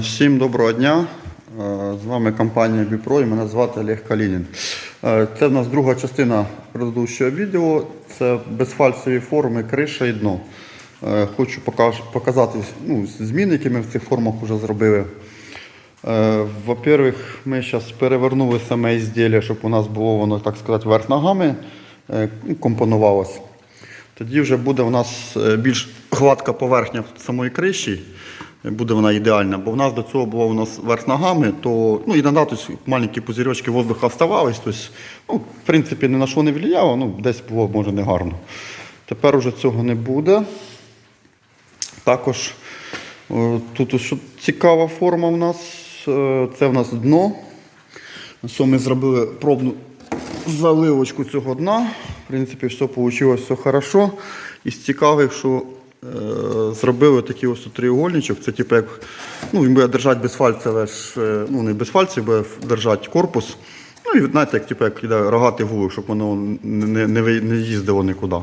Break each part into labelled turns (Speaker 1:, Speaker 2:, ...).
Speaker 1: Всім доброго дня. Е, З вами компанія Біпро і мене звати Олег Калінін. Е, Це в нас друга частина предыдущого відео. Це безфальцеві форми, криша і дно. Е, Хочу показати ну, зміни, які ми в цих формах вже зробили. Во-первых, ми зараз перевернули саме ізділля, щоб у нас було воно, так сказати, вверх ногами ну, компонувалось. Тоді вже буде у нас більш гладка поверхня самої криші, буде вона ідеальна, бо в нас до цього було у нас верх ногами, то ну, іноді тобто, маленькі пузирьочки воздуха вставались, тобто, ну, в принципі, ні на що не влияло, ну, десь було може не гарно. Тепер уже цього не буде. Також е, тут ось цікава форма у нас. е, Це в нас дно. Ми зробили пробну заливочку цього дна. В принципі, все вийшло все хорошо. Із цікавих, що зробили такий ось треугольничок. Це типу як ну, він буде держати безфальцеве, ж, е, ну не безфальцеве, буде держати корпус. Ну і знаєте, як, типу, як іде рогатий вулик, щоб воно не, не, не їздило нікуди.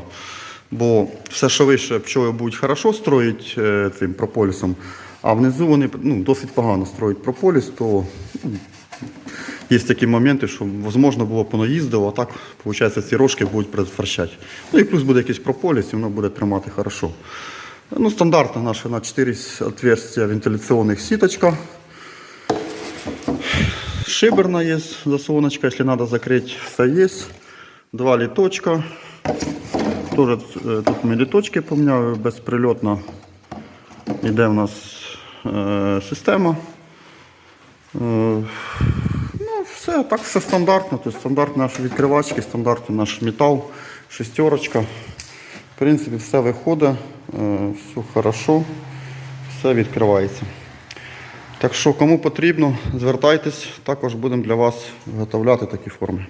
Speaker 1: Бо все, що вище пчоли будуть хорошо строїти е, цим прополісом, а внизу вони ну, досить погано строять прополіс, то ну, є такі моменти, що можливо було б воно їздило, а так, виходить, ці рожки будуть предотвращати. Ну і плюс буде якийсь прополіс, і воно буде тримати хорошо. Ну, стандартно наша на 4 отверстия вентиляционных сіточка. Шиберна є засоночка, якщо треба закрити, все є. Два літочка. Тоже е, тут ми літочки поміняли, безприльотна. Йде в нас е, система. Е, все, так все стандартно. Тобто стандартні наші відкривачки, стандартний наш метал, шестерочка. В принципі, все виходить, е, все хорошо, все відкривається. Так що, кому потрібно, звертайтесь, також будемо для вас виготовляти такі форми.